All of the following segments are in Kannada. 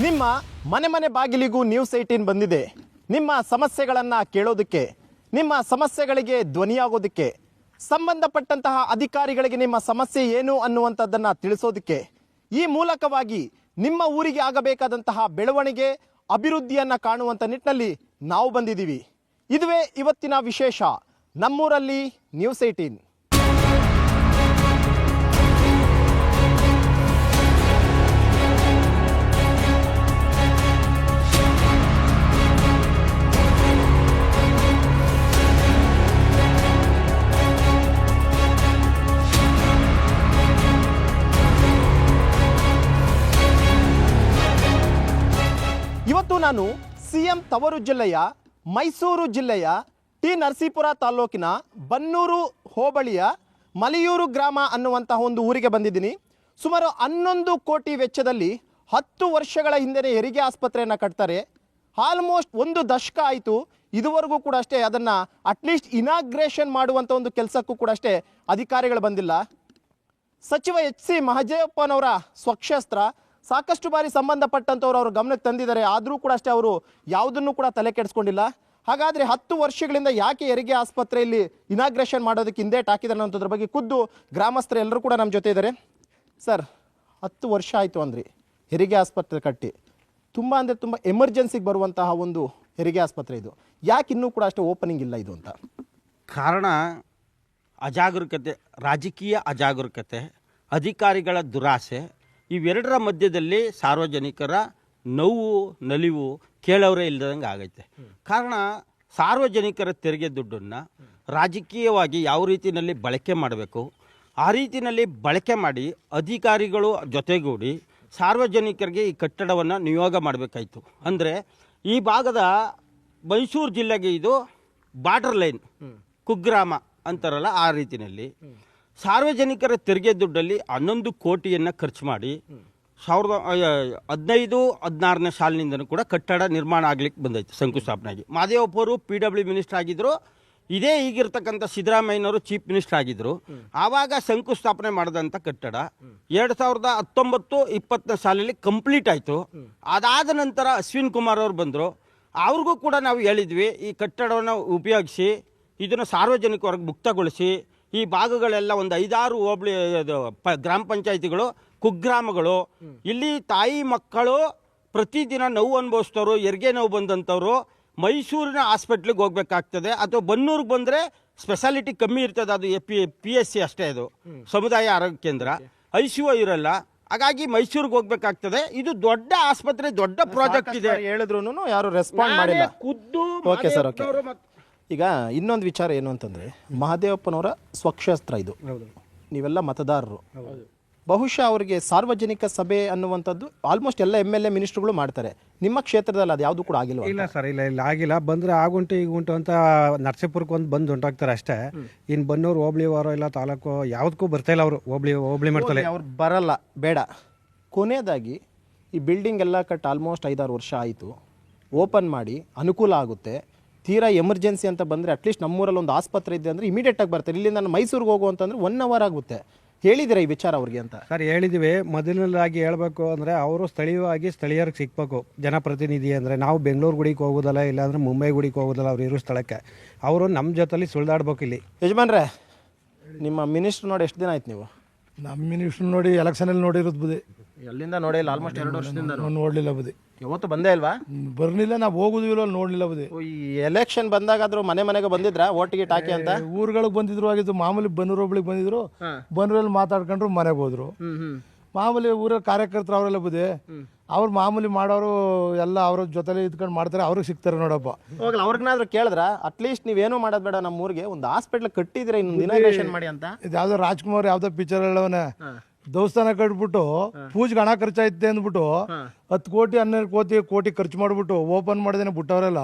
ನಿಮ್ಮ ಮನೆ ಮನೆ ಬಾಗಿಲಿಗೂ ನ್ಯೂಸ್ ಏಟೀನ್ ಬಂದಿದೆ. ನಿಮ್ಮ ಸಮಸ್ಯೆಗಳನ್ನು ಕೇಳೋದಕ್ಕೆ, ನಿಮ್ಮ ಸಮಸ್ಯೆಗಳಿಗೆ ಧ್ವನಿಯಾಗೋದಕ್ಕೆ, ಸಂಬಂಧಪಟ್ಟಂತಹ ಅಧಿಕಾರಿಗಳಿಗೆ ನಿಮ್ಮ ಸಮಸ್ಯೆ ಏನು ಅನ್ನುವಂಥದ್ದನ್ನು ತಿಳಿಸೋದಕ್ಕೆ, ಈ ಮೂಲಕವಾಗಿ ನಿಮ್ಮ ಊರಿಗೆ ಆಗಬೇಕಾದಂತಹ ಬೆಳವಣಿಗೆ, ಅಭಿವೃದ್ಧಿಯನ್ನು ಕಾಣುವಂಥ ನಿಟ್ಟಿನಲ್ಲಿ ನಾವು ಬಂದಿದ್ದೀವಿ. ಇದುವೇ ಇವತ್ತಿನ ವಿಶೇಷ ನಮ್ಮೂರಲ್ಲಿ ನ್ಯೂಸ್ ಏಟೀನ್ ಇವತ್ತು ಸಿ ಸಿಎಂ ತವರು ಜಿಲ್ಲೆಯ ಮೈಸೂರು ಜಿಲ್ಲೆಯ ಟಿ ನರಸೀಪುರ ತಾಲೂಕಿನ ಬನ್ನೂರು ಹೋಬಳಿಯ ಮಲಿಯೂರು ಗ್ರಾಮ ಅನ್ನುವಂತಹ ಒಂದು ಊರಿಗೆ ಬಂದಿದ್ದೀನಿ. ಸುಮಾರು ಹನ್ನೊಂದು ಕೋಟಿ ವೆಚ್ಚದಲ್ಲಿ ಹತ್ತು ವರ್ಷಗಳ ಹಿಂದೆನೇ ಹೆರಿಗೆ ಆಸ್ಪತ್ರೆಯನ್ನು ಕಟ್ತಾರೆ. ಆಲ್ಮೋಸ್ಟ್ ಒಂದು ದಶಕ ಆಯಿತು. ಇದುವರೆಗೂ ಕೂಡ ಅಷ್ಟೇ ಅದನ್ನು ಅಟ್ಲೀಸ್ಟ್ ಇನಾಗ್ರೇಷನ್ ಮಾಡುವಂಥ ಒಂದು ಕೆಲಸಕ್ಕೂ ಕೂಡ ಅಷ್ಟೇ ಅಧಿಕಾರಿಗಳು ಬಂದಿಲ್ಲ. ಸಚಿವ ಎಚ್ ಸಿ ಮಹಜೇವಪ್ಪನವರ ಸ್ವಕ್ಷೇತ್ರ ಸಾಕಷ್ಟು ಬಾರಿ ಸಂಬಂಧಪಟ್ಟಂಥವ್ರು ಅವರು ಗಮನಕ್ಕೆ ತಂದಿದ್ದಾರೆ. ಆದರೂ ಕೂಡ ಅಷ್ಟೇ ಅವರು ಯಾವುದನ್ನು ಕೂಡ ತಲೆ ಕೆಡಿಸ್ಕೊಂಡಿಲ್ಲ. ಹಾಗಾದರೆ ಹತ್ತು ವರ್ಷಗಳಿಂದ ಯಾಕೆ ಹೆರಿಗೆ ಆಸ್ಪತ್ರೆಯಲ್ಲಿ ಇನಾಗ್ರೇಷನ್ ಮಾಡೋದಕ್ಕೆ ಹಿಂದೆ ಟಾಕಿದ್ದಾರೆ ಅನ್ನೋದ್ರ ಬಗ್ಗೆ ಖುದ್ದು ಗ್ರಾಮಸ್ಥರು ಎಲ್ಲರೂ ಕೂಡ ನಮ್ಮ ಜೊತೆ ಇದ್ದಾರೆ. ಸರ್, ಹತ್ತು ವರ್ಷ ಆಯಿತು ಅಂದ್ರಿ. ಹೆರಿಗೆ ಆಸ್ಪತ್ರೆ ಕಟ್ಟಿ. ತುಂಬ ಅಂದರೆ ತುಂಬ ಎಮರ್ಜೆನ್ಸಿಗೆ ಬರುವಂತಹ ಒಂದು ಹೆರಿಗೆ ಆಸ್ಪತ್ರೆ ಇದು. ಯಾಕೆ ಇನ್ನೂ ಕೂಡ ಅಷ್ಟೇ ಓಪನಿಂಗ್ ಇಲ್ಲ ಇದು ಅಂತ? ಕಾರಣ ಅಜಾಗರೂಕತೆ, ರಾಜಕೀಯ ಅಜಾಗರೂಕತೆ, ಅಧಿಕಾರಿಗಳ ದುರಾಸೆ ಇವೆರಡರ ಮಧ್ಯದಲ್ಲಿ ಸಾರ್ವಜನಿಕರ ನೋವು ನಲಿವು ಕೇಳೋರೇ ಇಲ್ಲದಂಗೆ ಆಗೈತೆ. ಕಾರಣ ಸಾರ್ವಜನಿಕರ ತೆರಿಗೆ ದುಡ್ಡನ್ನು ರಾಜಕೀಯವಾಗಿ ಯಾವ ರೀತಿಯಲ್ಲಿ ಬಳಕೆ ಮಾಡಬೇಕು? ಆ ರೀತಿಯಲ್ಲಿ ಬಳಕೆ ಮಾಡಿ ಅಧಿಕಾರಿಗಳು ಜೊತೆಗೂಡಿ ಸಾರ್ವಜನಿಕರಿಗೆ ಈ ಕಟ್ಟಡವನ್ನು ನಿಯೋಗ ಮಾಡಬೇಕಾಯಿತು. ಅಂದರೆ ಈ ಭಾಗದ ಮೈಸೂರು ಜಿಲ್ಲೆಗೆ ಇದು ಬಾರ್ಡರ್ ಲೈನ್ ಕುಗ್ರಾಮ ಅಂತಾರಲ್ಲ ಆ ರೀತಿಯಲ್ಲಿ. ಸಾರ್ವಜನಿಕರ ತೆರಿಗೆ ದುಡ್ಡಲ್ಲಿ ಹನ್ನೊಂದು ಕೋಟಿಯನ್ನು ಖರ್ಚು ಮಾಡಿ ಸಾವಿರದ ಹದಿನೈದು, ಹದಿನಾರನೇ ಸಾಲಿನಿಂದನೂ ಕೂಡ ಕಟ್ಟಡ ನಿರ್ಮಾಣ ಆಗ್ಲಿಕ್ಕೆ ಬಂದೈತೆ ಶಂಕುಸ್ಥಾಪನೆ ಆಗಿ ಮಾದೇವಪ್ಪರು ಪಿ ಡಬ್ಲ್ಯೂ ಮಿನಿಸ್ಟರ್ ಆಗಿದ್ದರು ಇದೇ ಈಗಿರ್ತಕ್ಕಂಥ ಸಿದ್ದರಾಮಯ್ಯನವರು ಚೀಫ್ ಮಿನಿಸ್ಟರ್ ಆಗಿದ್ದರು ಆವಾಗ ಶಂಕುಸ್ಥಾಪನೆ ಮಾಡಿದಂಥ ಕಟ್ಟಡ ಎರಡು ಸಾವಿರದ ಹತ್ತೊಂಬತ್ತು, ಇಪ್ಪತ್ತನೇ ಸಾಲಲ್ಲಿ ಕಂಪ್ಲೀಟ್ ಆಯಿತು. ಅದಾದ ನಂತರ ಅಶ್ವಿನ್ ಕುಮಾರ್ ಅವರು ಬಂದರು. ಅವ್ರಿಗೂ ಕೂಡ ನಾವು ಹೇಳಿದ್ವಿ, ಈ ಕಟ್ಟಡವನ್ನು ಉಪಯೋಗಿಸಿ, ಇದನ್ನು ಸಾರ್ವಜನಿಕವರೆಗೆ ಮುಕ್ತಗೊಳಿಸಿ ಈ ಭಾಗಗಳೆಲ್ಲ ಒಂದು ಐದಾರು ಹೋಬಳಿ ಗ್ರಾಮ ಪಂಚಾಯಿತಿಗಳು ಕುಗ್ರಾಮಗಳು. ಇಲ್ಲಿ ತಾಯಿ ಮಕ್ಕಳು ಪ್ರತಿದಿನ ನೋವು ಅನುಭವಿಸ್ತವ್ರು ಹೆರಿಗೆ ನೋವು ಬಂದಂಥವ್ರು ಮೈಸೂರಿನ ಹಾಸ್ಪಿಟ್ಲಿಗೆ ಹೋಗ್ಬೇಕಾಗ್ತದೆ. ಅಥವಾ ಬನ್ನೂರಿಗೆ ಬಂದರೆ ಸ್ಪೆಷಾಲಿಟಿ ಕಮ್ಮಿ ಇರ್ತದೆ. ಅದು ಪಿ ಪಿ ಎಸ್ ಸಿ ಅಷ್ಟೇ ಅದು. ಸಮುದಾಯ ಆರೋಗ್ಯ ಕೇಂದ್ರ. ಐ ಸಿ ಓ ಇರಲ್ಲ. ಹಾಗಾಗಿ ಮೈಸೂರಿಗೆ ಹೋಗ್ಬೇಕಾಗ್ತದೆ. ಇದು ದೊಡ್ಡ ಆಸ್ಪತ್ರೆ ದೊಡ್ಡ ಪ್ರಾಜೆಕ್ಟ್ ಇದೆ. ಹೇಳಿದ್ರು ಯಾರು ರೆಸ್ಪಾಂಡ್ ಮಾಡಿಲ್ಲ. ಓಕೆ ಸರ್ ಖುದ್ದು ಈಗ ಇನ್ನೊಂದು ವಿಚಾರ ಏನು ಅಂತಂದ್ರೆ ಮಹದೇವಪ್ಪನವರ ಸ್ವಕ್ಷೇತ್ರ ಇದು. ನೀವೆಲ್ಲ ಮತದಾರರು. ಬಹುಶಃ ಅವರಿಗೆ ಸಾರ್ವಜನಿಕ ಸಭೆ ಅನ್ನುವಂಥದ್ದು ಆಲ್ಮೋಸ್ಟ್ ಎಲ್ಲ ಎಂ ಎಲ್ ಎ ಮಿನಿಸ್ಟ್ರುಗಳು ಮಾಡ್ತಾರೆ. ನಿಮ್ಮ ಕ್ಷೇತ್ರದಲ್ಲಿ ಅದು ಯಾವುದು ಕೂಡ ಆಗಿಲ್ಲ ಇಲ್ಲ ಸರ್ ಇಲ್ಲ ಇಲ್ಲ ಆಗಿಲ್ಲ. ಬಂದರೆ ಆಗುಂಟು ಗುಂಟು ಅಂತ ನರಸೀಪುರಕ್ಕೆ ಒಂದು ಬಂದು ಉಂಟಾಗ್ತಾರೆ ಅಷ್ಟೇ. ಇನ್ನು ಬನ್ನೂರು ಹೋಬಳಿ ವಾರ ಇಲ್ಲ ತಾಲೂಕು ಯಾವುದಕ್ಕೂ ಬರ್ತಾ ಇಲ್ಲ ಅವರು. ಹೋಬಳಿ ಹೋಬಳಿ ಮಾಡ್ತಾರೆ ಅವ್ರು ಬರಲ್ಲ ಬೇಡ. ಕೊನೆಯದಾಗಿ ಈ ಬಿಲ್ಡಿಂಗ್ ಎಲ್ಲ ಕಟ್ ಆಲ್ಮೋಸ್ಟ್ ಐದಾರು ವರ್ಷ ಆಯಿತು. ಓಪನ್ ಮಾಡಿ ಅನುಕೂಲ ಆಗುತ್ತೆ. ತೀರಾ ಎಮರ್ಜೆನ್ಸಿ ಅಂತ ಬಂದರೆ ಅಟ್ಲೀಸ್ಟ್ ನಮ್ಮೂರಲ್ಲಿ ಒಂದು ಆಸ್ಪತ್ರೆ ಇದೆ ಅಂದರೆ ಇಮಿಡಿಯೇಟಾಗಿ ಬರ್ತಾರೆ ಇಲ್ಲಿಂದ ನಾನು ಮೈಸೂರಿಗೆ ಹೋಗುವಂತಂದ್ರೆ ಒನ್ ಅವರ್ ಆಗುತ್ತೆ. ಹೇಳಿದಿರ ಈ ವಿಚಾರ ಅವ್ರಿಗೆ ಅಂತ? ಸರ್ ಹೇಳಿದ್ವಿ ಮೊದಲನೇದಾಗಿ ಹೇಳಬೇಕು ಅಂದರೆ ಅವರು ಸ್ಥಳೀಯವಾಗಿ ಸ್ಥಳೀಯರಿಗೆ ಸಿಗಬೇಕು. ಜನಪ್ರತಿನಿಧಿ ಅಂದರೆ ನಾವು ಬೆಂಗಳೂರು ಗುಡಿಗೆ ಹೋಗೋದಲ್ಲ ಇಲ್ಲಾಂದರೆ ಮುಂಬೈ ಗುಡಿಗೆ ಹೋಗೋದಲ್ಲ ಅವ್ರು ಇರೋ ಸ್ಥಳಕ್ಕೆ. ಅವರು ನಮ್ಮ ಜೊತೆಲಿ ಸುಳ್ದಾಡ್ಬೇಕು ಇಲ್ಲಿ. ಯಜಮಾನ್ರೆ ನಿಮ್ಮ ಮಿನಿಸ್ಟ್ರ್ ನೋಡಿ ಎಷ್ಟು ದಿನ ಆಯ್ತು ನೀವು? ನಮ್ಮ ಮಿನಿಸ್ಟ್ರ್ ನೋಡಿ ಎಲೆಕ್ಷನಲ್ಲಿ ನೋಡಿರೋದು ಬುದಿ ಎಲ್ಲಿಂದ ನೋಡಿಲ್ಲ ಆಲ್ಮೋಸ್ಟ್ ಎರಡು ವರ್ಷದಿಂದ ನೋಡ್ಲಿಲ್ಲ ನೋಡಲಿಲ್ಲ ಬದಿ ಯಾವತ್ತು ಬಂದೇ ಇಲ್ವಾ? ಬರ್ಲಿಲ್ಲ ನಾವು ಹೋಗುದು ಅಲ್ಲಿ ನೋಡಲಿಲ್ಲ ಬದಿ ಓ, ಈ ಎಲೆಕ್ಷನ್ ಬಂದಾಗಾದ್ರೂ ಮನೆ ಮನೆಗೆ ಬಂದಿದ್ರ? ಓಟ್ ಗಿಟ್ ಹಾಕಿ ಅಂತ? ಊರುಗಳಿಗೆ ಬಂದಿದ್ರು ಆಗಿದ್ದು ಮಾಮೂಲಿ ಬನ್ನೂರು ಒಬ್ಳಿಗೆ ಬಂದಿದ್ರು. ಬನ್ನೂರಲ್ಲಿ ಮಾತಾಡ್ಕೊಂಡ್ರು ಮನೆಗೆ ಹೋದ್ರು. ಮಾಮೂಲಿ ಊರ ಕಾರ್ಯಕರ್ತರು ಅವರೆಲ್ಲ ಬುದಿ ಅವ್ರು ಮಾಮೂಲಿ ಮಾಡೋರು ಎಲ್ಲ ಅವ್ರ ಜೊತೆಲೇ ಇದ್ಕೊಂಡು ಮಾಡ್ತಾರೆ ಅವ್ರಿಗೆ ಸಿಗ್ತಾರೆ ನೋಡಪ್ಪ. ಹೋಗ್ಲಿ ಅವ್ರಿಗನಾದ್ರೂ ಕೇಳಿದ್ರ? ಅಟ್ಲೀಸ್ಟ್ ನೀವೇನು ಮಾಡೋದು ಬೇಡ ನಮ್ಮ ಊರಿಗೆ. ಒಂದು ಹಾಸ್ಪಿಟ್ಲ್ ಕಟ್ಟಿದ್ರೆ ಇನ್ನೊಂದು ಇನಾಗ್ರೇಷನ್ ಮಾಡಿ ಅಂತ? ಇದು ಯಾವ್ದೋ ರಾಜ್ಕುಮಾರ್ ಯಾವ್ದೋ ಪಿಕ್ಚರ್ ಹೇಳವನೆ. ದೇವಸ್ಥಾನ ಕಟ್ಬಿಟ್ಟು ಪೂಜೆಗೆ ಹಣ ಖರ್ಚಾಯ್ತೆ ಅಂದ್ಬಿಟ್ಟು ಹತ್ತು ಕೋಟಿ ಹನ್ನೆರಡು ಕೋಟಿ ಕೋಟಿ ಖರ್ಚು ಮಾಡಿಬಿಟ್ಟು ಓಪನ್ ಮಾಡಿದೇನೆ ಬಿಟ್ಟವರೆಲ್ಲ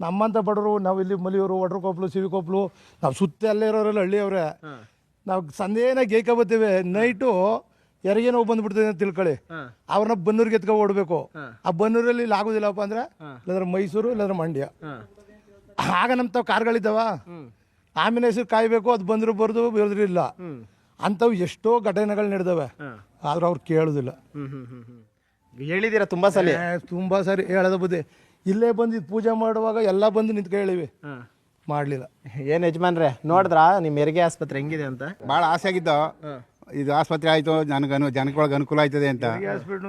ನಮ್ಮಂತ ಬಡವರು ನಾವು ಇಲ್ಲಿ ಮಲಿಯವರು ಸಿವಿ ಸಿವಿಕೊಪ್ಲು ನಾವು ಸುತ್ತ ಅಲ್ಲೇ ಇರೋರೆಲ್ಲ ಹಳ್ಳಿಯವ್ರೆ. ನಾವು ಸಂದೇನ ಗೇಕ ಬರ್ತೀವಿ? ನೈಟು ಯಾರಿಗೆ ನೋವು ಬಂದ್ಬಿಡ್ತದೆ ಅಂತ ತಿಳ್ಕೊಳ್ಳಿ. ಅವ್ರನ್ನ ಬನ್ನೂರಿಗೆ ಎತ್ಕೊ ಓಡಬೇಕು. ಆ ಬನ್ನೂರಲ್ಲಿ ಇಲ್ಲಿ ಆಗೋದಿಲ್ಲಪ್ಪ ಅಂದ್ರೆ ಇಲ್ಲಾಂದ್ರೆ ಮೈಸೂರು ಇಲ್ಲಾಂದ್ರೆ ಮಂಡ್ಯ. ಆಗ ನಮ್ಮ ತಾವು ಕಾರ್ಗಳಿದ್ದಾವ ಆಮೇಲೆ ಹೆಸರು ಕಾಯಬೇಕು ಅದು ಬಂದ್ರು ಬರ್ದು ಬರೆದ್ರು ಇಲ್ಲ ಅಂಥವು ಎಷ್ಟೋ ಘಟನೆಗಳು ನಡೆದವೆ. ಆದ್ರೆ ಅವ್ರು ಕೇಳೋದಿಲ್ಲ. ಹೇಳಿದ್ದೀರಾ ತುಂಬಾ ಸಲ? ತುಂಬ ತುಂಬಾ ಸರಿ ಹೇಳದ ಬುದ್ಧಿ. ಇಲ್ಲೇ ಬಂದು ಪೂಜೆ ಮಾಡುವಾಗ ಎಲ್ಲ ಬಂದು ನಿಂತ್ಕೊ ಹೇಳಿವಿ. ಮಾಡಲಿಲ್ಲ. ಏನು ಯಜಮಾನ್ರೆ ನೋಡಿದ್ರಾ? ನಿಮ್ಮ ಹೆರಿಗೆ ಆಸ್ಪತ್ರೆ ಹೆಂಗಿದೆ ಅಂತ? ಭಾಳ ಆಸೆ ಆಗಿದ್ದು? ಇದು ಆಸ್ಪತ್ರೆ ಆಯಿತು? ನನಗೆ ಅನು ಜನಗಳಿಗೆ ಅನುಕೂಲ ಆಯ್ತದೆ ಅಂತ.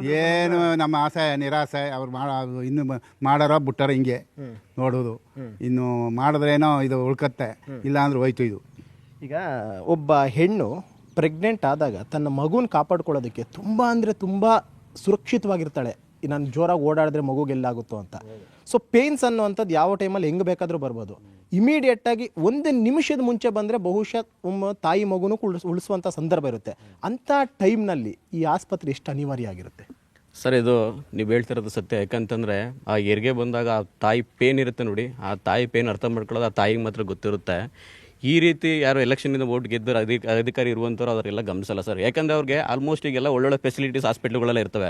ಏನು ನಮ್ಮ ಆಸೆ ನಿರಾಸೆ ಅವ್ರು ಮಾಡ ಇನ್ನು ಮಾಡಾರ ಮಾಡಾರೋ ಬಿಟ್ಟಾರೋ ಹಿಂಗೆ ನೋಡೋದು ಇನ್ನು ಮಾಡಿದ್ರೇನೋ ಇದು ಉಳ್ಕತ್ತೆ. ಇಲ್ಲಾಂದ್ರೆ ಹೋಯ್ತು ಇದು. ಈಗ ಒಬ್ಬ ಹೆಣ್ಣು ಪ್ರೆಗ್ನೆಂಟ್ ಆದಾಗ ತನ್ನ ಮಗುನ ಕಾಪಾಡ್ಕೊಳ್ಳೋದಕ್ಕೆ ತುಂಬ ಅಂದರೆ ತುಂಬ ಸುರಕ್ಷಿತವಾಗಿರ್ತಾಳೆ. ನಾನು ಜೋರಾಗಿ ಓಡಾಡಿದ್ರೆ ಮಗುಗೆ ಎಲ್ಲಾಗುತ್ತೋ ಅಂತ. ಸೊ ಪೇನ್ಸ್ ಅನ್ನುವಂಥದ್ದು ಯಾವ ಟೈಮಲ್ಲಿ ಹೆಂಗೆ ಬೇಕಾದರೂ ಬರ್ಬೋದು. ಇಮಿಡಿಯೇಟ್ ಆಗಿ ಒಂದು ನಿಮಿಷದ ಮುಂಚೆ ಬಂದರೆ ಬಹುಶಃ ತಾಯಿ ಮಗುನೂ ಉಳಿಸ್ ಉಳಿಸುವಂಥ ಸಂದರ್ಭ ಇರುತ್ತೆ. ಅಂಥ ಟೈಮ್ನಲ್ಲಿ ಈ ಆಸ್ಪತ್ರೆ ಎಷ್ಟು ಅನಿವಾರ್ಯ ಆಗಿರುತ್ತೆ ಸರ್, ಇದು ನೀವು ಹೇಳ್ತಿರೋದು ಸತ್ಯ. ಯಾಕಂತಂದರೆ ಆ ಹೆರಿಗೆ ಬಂದಾಗ ಆ ತಾಯಿ ಪೇನ್ ಇರುತ್ತೆ ನೋಡಿ. ಆ ತಾಯಿ ಪೇನ್ ಅರ್ಥ ಮಾಡ್ಕೊಳ್ಳೋದು ಆ ತಾಯಿಗೆ ಮಾತ್ರ ಗೊತ್ತಿರುತ್ತೆ. ಈ ರೀತಿ ಯಾರು ಎಲೆಕ್ಷನಿಂದ ವೋಟ್ ಗೆದ್ದರು ಅಧಿಕ ಅಧಿಕಾರಿ ಇರುವಂಥವ್ರು ಅವರೆಲ್ಲ ಗಮನಿಸಲ್ಲ ಸರ್ ಯಾಕಂದ್ರೆ ಅವ್ರಿಗೆ ಆಲ್ಮೋಸ್ಟ್ ಈಗೆಲ್ಲ ಒಳ್ಳೊಳ್ಳೆ ಫೆಸಿಲಿಟೀಸ್ ಹಾಸ್ಪಿಟ್ಲ್ಗಳೆಲ್ಲ ಇರ್ತವೆ.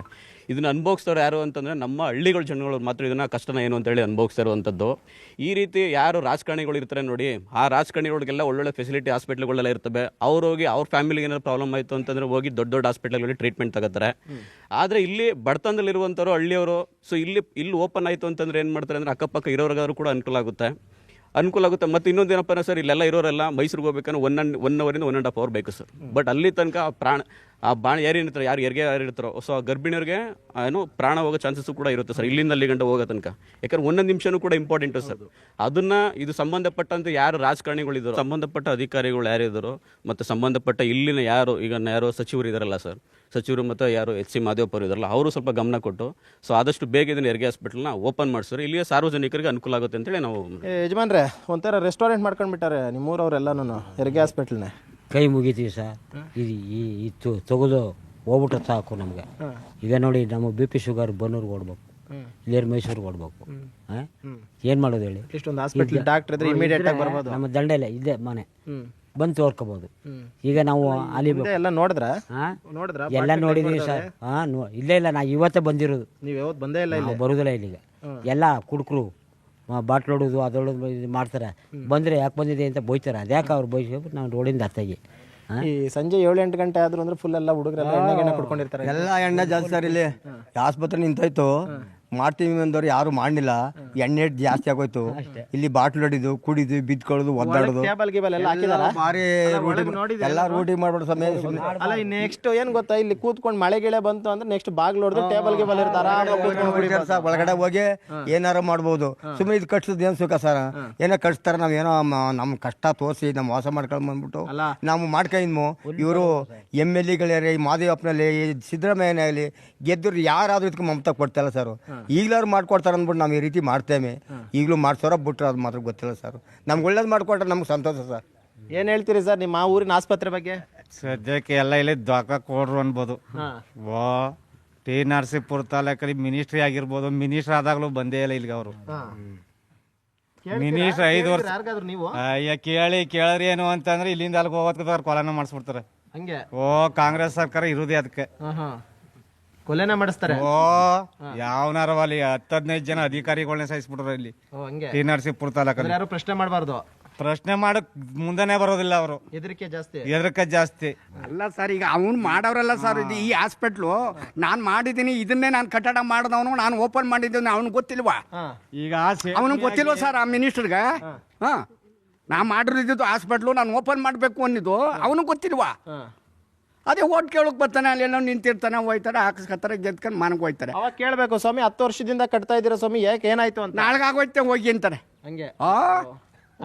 ಇದನ್ನ ಅನುಭವಿಸ್ತವ್ರು ಯಾರು ಅಂತಂದ್ರೆ ನಮ್ಮ ಹಳ್ಳಿಗಳ ಜನಗಳು ಮಾತ್ರ ಇದನ್ನ ಕಷ್ಟನ ಏನು ಅಂತೇಳಿ ಅನುಭವಿಸ್ತಾ ಈ ರೀತಿ ಯಾರು ರಾಜಕಾರಣಿಗಳು ಇರ್ತಾರೆ ನೋಡಿ, ಆ ರಾಜಕಾರಣಿಗಳಿಗೆಲ್ಲ ಒಳ್ಳೊಳ್ಳೆ ಫೆಸಿಲಿಟಿ ಹಾಸ್ಪಿಟ್ಲ್ಗಳೆಲ್ಲ ಇರ್ತವೆ. ಅವ್ರು ಹೋಗಿ ಅವ್ರ ಫ್ಯಾಮಿಲಿಗೆ ಏನಾದ್ರು ಪ್ರಾಬ್ಲಮ್ ಆಯಿತು ಅಂತಂದ್ರೆ ಹೋಗಿ ದೊಡ್ಡ ದೊಡ್ಡ ಹಾಸ್ಪಿಟ್ಲ್ಗಳಲ್ಲಿ ಟ್ರೀಟ್ಮೆಂಟ್ ತಗೋತಾರೆ. ಆದರೆ ಇಲ್ಲಿ ಬಡತನದಲ್ಲಿರುವಂಥವ್ರು ಹಳ್ಳಿಯವರು ಸೊ ಇಲ್ಲಿ ಇಲ್ಲಿ ಓಪನ್ ಆಯಿತು ಅಂತಂದ್ರೆ ಏನು ಮಾಡ್ತಾರೆ ಅಂದ್ರೆ ಅಕ್ಕಪಕ್ಕ ಇರೋರಿಗಾದ್ರೂ ಕೂಡ ಅನುಕೂಲ ಆಗುತ್ತೆ. ಅನುಕೂಲ ಆಗುತ್ತೆ. ಮತ್ತೆ ಇನ್ನೊಂದು ಏನಪ್ಪ ಸರ್ ಇಲ್ಲೆಲ್ಲ ಇರೋರೆಲ್ಲ ಮೈಸೂರಿಗೆ ಹೋಗ್ಬೇಕಂದ್ರೆ ಒನ್ ಅಂಡ್ ಒನ್ ಅವರಿಂದ ಒನ್ ಆ್ಯಂಡ್ ಹಾಫ್ ಅವರ್ ಬೇಕು ಸರ್. ಬಟ್ ಅಲ್ಲಿ ತನಕ ಪ್ರಾಣ ಆ ಬಾಣ ಯಾರು ಏನಿರ್ತಾರೆ ಯಾರು ಹೆರಿಗೆ ಯಾರು ಇರ್ತಾರೋ ಸೊ ಆ ಗರ್ಭಿಣಿಯರಿಗೆ ಏನು ಪ್ರಾಣ ಹೋಗೋ ಚಾನ್ಸಸ್ ಕೂಡ ಇರುತ್ತೆ ಸರ್ ಇಲ್ಲಿಂದ ಅಲ್ಲಿ ಗಂಟ ಹೋಗೋ ತನಕ. ಯಾಕಂದ್ರೆ ಒಂದೊಂದು ನಿಮಿಷನೂ ಕೂಡ ಇಂಪಾರ್ಟೆಂಟು ಸರ್. ಅದನ್ನ ಇದು ಸಂಬಂಧಪಟ್ಟಂತೆ ಯಾರು ರಾಜಕಾರ್ಣಿಗಳಿದ್ರು ಸಂಬಂಧಪಟ್ಟ ಅಧಿಕಾರಿಗಳು ಯಾರಿದ್ದರು ಮತ್ತು ಸಂಬಂಧಪಟ್ಟ ಇಲ್ಲಿನ ಯಾರು ಈಗ ಯಾರೋ ಸಚಿವರು ಇದಾರಲ್ಲ ಸರ್ ಸಚಿವರು ಮತ್ತು ಯಾರು ಎಚ್ ಸಿ ಮಾದೇವಪ್ಪರು ಇದಾರಲ್ಲ ಅವರು ಸ್ವಲ್ಪ ಗಮನ ಕೊಟ್ಟು ಸೊ ಆದಷ್ಟು ಬೇಗ ಇದನ್ನ ಹೆರಿಗೆ ಹಾಸ್ಪಿಟಲ್ನ ಓಪನ್ ಮಾಡಿಸಿದ್ರೆ ಇಲ್ಲಿಯ ಸಾರ್ವಜನಿಕರಿಗೆ ಅನುಕೂಲ ಆಗುತ್ತೆ ಅಂತೇಳಿ ನಾವು ಯಜಮಾನ್ರೆ ಒಂಥರ ರೆಸ್ಟೋರೆಂಟ್ ಮಾಡ್ಕೊಂಡ್ಬಿಟ್ಟಾರೆ ನಿಮ್ಮೂರವರೆಲ್ಲನೂ ಹೆರಿಗೆ ಹಾಸ್ಪಿಟ್ಲ್ನೇ ಕೈ ಮುಗಿತೀವಿ ಸರ್. ಇದು ಈ ಇತ್ತು ತೆಗೆದು ಹೋಗ್ಬಿಟ್ಟು ಸಾಕು ನಮಗೆ. ಈಗ ನೋಡಿ ನಮ್ಮ ಬಿ ಪಿ ಶುಗರ್ ಬನ್ನೂರ್ಗೆ ಓಡ್ಬೇಕು ಇಲ್ಲೇರು ಮೈಸೂರಿಗೆ ಓಡ್ಬೇಕು ಏನು ಮಾಡೋದು ಹೇಳಿ? ಇಷ್ಟೊಂದು ಹಾಸ್ಪಿಟ್ಲ್ ಡಾಕ್ಟರ್ ಇದ್ರೆ ಇಮಿಡಿಯೇಟ್ ಆಗಿ ಬರ್ಬೋದು. ನಮ್ಮ ದಂಡೆಲ್ಲ ಇದೆ ಮನೆ. ಬಂದು ತೋರ್ಕೋಬೋದು. ಈಗ ನಾವು ಅಲ್ಲಿ ಎಲ್ಲ ನೋಡಿದ್ರ? ಎಲ್ಲ ನೋಡಿದೀವಿ ಸರ್. ಹಾಂ ಇಲ್ಲೇ ಇಲ್ಲ ನಾ ಇವತ್ತೇ ಬಂದಿರೋದು. ನೀವು ಯಾವತ್ತು ಬಂದೇ ಇಲ್ಲ ಬರೋದಿಲ್ಲ ಇಲ್ಲಿಗೆ. ಎಲ್ಲ ಕುಡುಕರು ಬಾಟ್ಲ್ ಹೊಡೋದು ಅದೊಡೋದು ಇದು ಮಾಡ್ತಾರೆ. ಬಂದರೆ ಯಾಕೆ ಬಂದಿದೆ ಅಂತ ಬೈತಾರೆ ಅದ್ಯಾಕೆ ಅವ್ರು ಬೈಸ್ಬಿಟ್ಟು ನಾವು ರೋಡಿಂದ ಅತ್ತಾಗಿ. ಈ ಸಂಜೆ ಏಳು ಎಂಟು ಗಂಟೆ ಆದ್ರೂ ಅಂದ್ರೆ ಫುಲ್ ಎಲ್ಲ ಹುಡುಗರೆಲ್ಲ ಎಣ್ಣೆ ಗಿಣ್ಣೆ ಕುಡ್ಕೊಂಡಿರ್ತಾರೆ. ಎಲ್ಲ ಎಣ್ಣೆ ಜಾಸ್ತಿ ಸರ್ ಇಲ್ಲಿ. ಆಸ್ಪತ್ರೆ ನಿಂತೋಯ್ತು. ಮಾಡ್ತೀವಿ ಅಂದವ್ರು ಯಾರು ಮಾಡಲಿಲ್ಲ. ಎಣ್ಣೆ ಜಾಸ್ತಿ ಆಗೋಯ್ತು. ಇಲ್ಲಿ ಬಾಟ್ಲು ಹೊಡಿದು ಕುಡಿದು ಬಿದ್ಕೊಳ್ಳೋದು ಒದ್ದಾಡೋದು. ಟೇಬಲ್ ಗೀಬಲ್ ಎಲ್ಲ ಹಾಕಿದಾರ? ಭಾರಿ ರೂಢಿ ಎಲ್ಲ ರೂಢಿ ಮಾಡ್ಬಿಡು ಸಮಯ ಅಲ್ಲ ನೆಕ್ಸ್ಟ್ ಏನ್ ಗೊತ್ತಾ? ಇಲ್ಲಿ ಕೂತ್ಕೊಂಡು ಮಳೆ ಗಿಳೆ ಬಂತು ಅಂದ್ರೆ ನೆಕ್ಸ್ಟ್ ಬಾಗ್ಲು ಹೊಡೆದು ಟೇಬಲ್ ಗೀಬಲ್ ಇರ್ತಾರ. ಕೆಲಸ. ಒಳಗಡೆ ಹೋಗಿ ಏನಾರ ಮಾಡ್ಬೋದು. ಸುಮ್ಮನೆ ಇದು ಕಟ್ಸೋದು ಏನು ಸುಖ ಸರ್? ಏನೋ ಕಟ್ಸ್ತಾರ ನಾವ್ ಏನೋ ಮ- ನಮ್ ಕಷ್ಟ ತೋರಿಸಿ ನಮ್ಮ ವಾಸ ಮಾಡ್ಕೊಂಡ್ ಬಂದ್ಬಿಟ್ಟು ನಾವು ಮಾಡ್ಕೊಂಡಿದ್ಮು ಇವರು ಎಂ ಎಲ್ ಎಗಳೇ ಈ ಮಾದೇವಪ್ಪನಲ್ಲಿ ಸಿದ್ದರಾಮಯ್ಯನಾಗಲಿ ಗೆದ್ದರು ಯಾರಾದರೂ ಇದಕ್ಕೆ ಮಮತಾ ಕೊಡ್ತಾಯಿಲ್ಲ ಸರ್. ಈಗಲಾರು ಮಾಡ್ಕೊಡ್ತಾರೆ ಅಂದ್ಬಿಟ್ಟು ನಾವು ಈ ರೀತಿ ಮಾಡ್ತೇವೆ. ಈಗಲೂ ಮಾಡ್ಸೋರ ಬಿಟ್ರೆ ಅದು ಮಾತ್ರ ಗೊತ್ತಿಲ್ಲ ಸರ್. ನಮ್ಗೆ ಒಳ್ಳೇದು ಮಾಡ್ಕೊಟ್ರೆ ನಮ್ಗೆ ಸಂತೋಷ ಸರ್. ಏನು ಹೇಳ್ತೀರಿ ಸರ್ ನಿಮ್ಮ ಆ ಊರಿನ ಆಸ್ಪತ್ರೆ ಬಗ್ಗೆ? ಸದ್ಯಕ್ಕೆ ಎಲ್ಲ ಇಲ್ಲಿ ದ್ವಾಕ ಕೊಡ್ರು ಅನ್ಬೋದು ಓ ಟಿ ನರಸೀಪುರ ತಾಲೂಕಲ್ಲಿ ಮಿನಿಸ್ಟ್ರಿ ಆಗಿರ್ಬೋದು. ಮಿನಿಸ್ಟ್ರ್ ಆದಾಗಲೂ ಬಂದೇ ಇಲ್ಲ ಇಲ್ಲಿಗೆ ಅವರು. ಮಿನಿಸ್ಟ್ರ್ ಐದು ವರ್ಷ ನೀವು? ಅಯ್ಯ ಕೇಳಿ ಕೇಳ್ರಿ ಏನು ಅಂತಂದ್ರೆ ಇಲ್ಲಿಂದ ಅಲ್ಲಿಗೆ ಹೋಗೋದಕ್ಕೆ ಕೊಲನ ಮಾಡಿಸ್ಬಿಡ್ತಾರೆ. ಹಂಗೆ. ಓ ಕಾಂಗ್ರೆಸ್ ಸರ್ಕಾರ ಇರುದೇ ಅದಕ್ಕೆ ಕೊಲೆನ ಮಾಡಿಸ್ತಾರೆ. ಓ ಯಾವನಾರು ಅಲ್ಲಿ ಹತ್ತು ಹದಿನೈದು ಜನ ಅಧಿಕಾರಿಗಳನ್ನ ಸಹಿಸ್ಬಿಟ್ರು ಇಲ್ಲಿ ಓ ಹಂಗೆ. ಟಿ ನರಸೀಪುರ ತಾಲೂಕಲ್ಲಿ. ಯಾರು ಪ್ರಶ್ನೆ ಮಾಡಬಾರ್ದು? ಪ್ರಶ್ನೆ ಮಾಡಕ್ ಮುಂದೆನೆ ಬರೋದಿಲ್ಲ ಅವರು. ಹೆದರಿಕೆ ಜಾಸ್ತಿ. ಎದ್ರಕ ಜಾಸ್ತಿ. ಅಲ್ಲ ಸರ್ ಈಗ ಅವ್ನು ಮಾಡೋರಲ್ಲ ಸರ್ ಇದು ಈ ಹಾಸ್ಪಿಟ್ಲು ನಾನು ಮಾಡಿದೀನಿ ಇದನ್ನೇ ನಾನು ಕಟ್ಟಡ ಮಾಡಿದವನು ನಾನು ಓಪನ್ ಮಾಡಿದ್ದೀನಿ ಅವ್ನಿಗೆ ಗೊತ್ತಿಲ್ವಾ? ಈಗ ಅವನಿಗೆ ಗೊತ್ತಿಲ್ವಾ ಸರ್ ಆ ಮಿನಿಸ್ಟರ್ಗೆ? ಹಾಂ. ನಾ ಮಾಡಿರೋದಿದ್ದು ಹಾಸ್ಪಿಟ್ಲು ನಾನು ಓಪನ್ ಮಾಡಬೇಕು ಅನ್ನಿದ್ದು ಅವನು ಗೊತ್ತಿಲ್ವಾ? ಅದೇ ಓಟ್ ಕೇಳಕ್ ಬರ್ತಾನೆ ಅಲ್ಲಿ ಏನೋ ನಿಂತಿರ್ತಾನೆ ಹೋಯ್ತಾರೆ ಹಾಕಿಸ್ಕತ್ತಾರೆ ಗೆದ್ಕೊಂಡು ಮನೆಗೆ ಹೋಯ್ತಾರೆ. ಅವಾಗ ಕೇಳಬೇಕು ಸ್ವಾಮಿ ಹತ್ತು ವರ್ಷದಿಂದ ಕಟ್ತಾ ಇದ್ದೀರಾ ಸ್ವಾಮಿ ಯಾಕೆ ಏನಾಯ್ತು ಅಂತ? ನಾಳೆಗಾಗೋಯ್ತೆ ಹೋಗಿ ಅಂತಾರೆ. ಹಂಗೆ. ಆ?